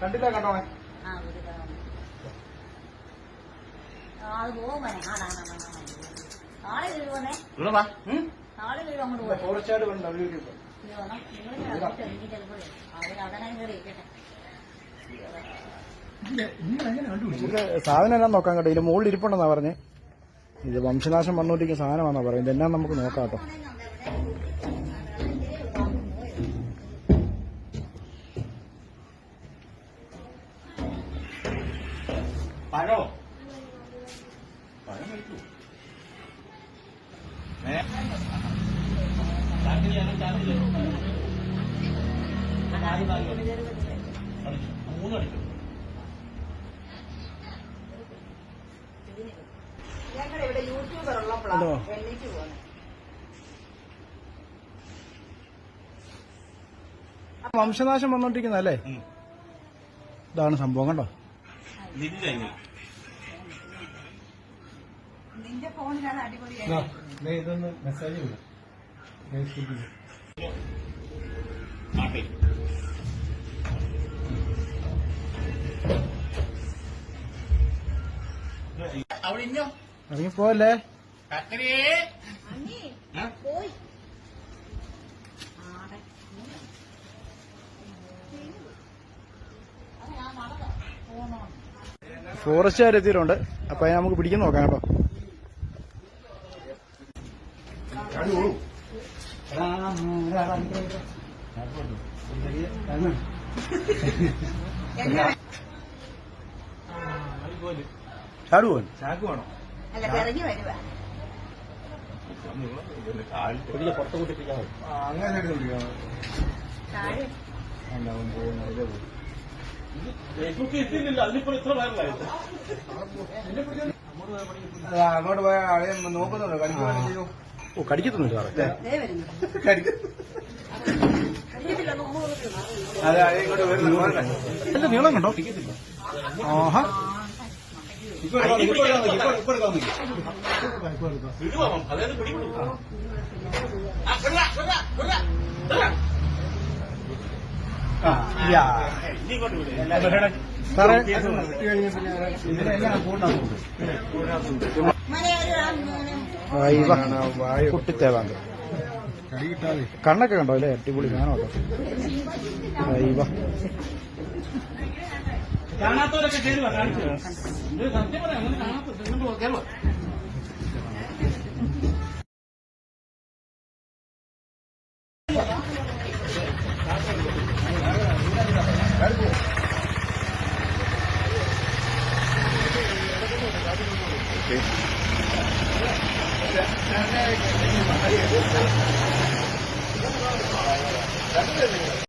കണ്ടില്ല കണ്ടോണേ കണ്ടോ സാധനം എല്ലാം നോക്കാൻ കേട്ടോ. ഇതിന്റെ മുകളിൽ ഇരിപ്പുണ്ടെന്നാ പറഞ്ഞേ. ഇത് വംശനാശം വന്നുകൊണ്ടിരിക്കുന്ന സാധനമാണെന്നാ പറയുന്നത്. ഇതെല്ലാം നമുക്ക് നോക്കാം കേട്ടോ. പഴോ? പഴം കഴിക്കൂ. ഏ? ചാക്കിരിയാണ് ചാക്കിരി മൂന്ന് അടിക്കും ഇവിടെ യൂട്യൂബർ? ഉള്ളപ്പോഴാണ് എണ്ണീറ്റ് പോകുന്നത് വംശനാശം വന്നോണ്ടിരിക്കുന്നല്ലേ. ഇതാണ് സംഭവം കണ്ടോ? നിന്റെ ഫോണിലാണ് അടിപൊളിയായി. ഇതൊന്ന് മെസ്സേജ് വിടും ഫേസ്ബുക്കിൽ കാട്ടി അവിടെ ഇഞ്ഞോ നീ? പോയി. എത്തിയിട്ടുണ്ട് അപ്പൊ അതിനെ നമുക്ക് പിടിക്കാൻ നോക്കാം കേട്ടോ. ചാക്ക് വേണോ? അല്ല ഇറങ്ങി പുറത്ത് കൂട്ടിപ്പിക്കാൻ. അങ്ങനെ അങ്ങോട്ട് പോയ ആളെ നോക്കുന്നുണ്ടോ കടിക്കുവാനോ ഓ കടിക്കത്തൊന്നുമില്ല സാറേ ദേ വരുന്നു അതെ ആളെ ഇങ്ങോട്ട് വരുന്നു എന്റെ നീളം കണ്ടോ ആഹാ വിടുവാ അതായത് പിടിക്കും ആ, വിടാ, വിടാ, വിടാ, വിടാ. യാ. നീളം വിട്. സാറേ കുട്ടിത്തേവാങ്ക് കണ്ണൊക്കെ കണ്ടോ അല്ലേ? അടിപൊളി കേട്ടോ കാണാത്തവരൊക്കെ കയറുക കാണിച്ചു സത്യം പറയാം അങ്ങനെ കാണാത്ത കയറുക Gracias.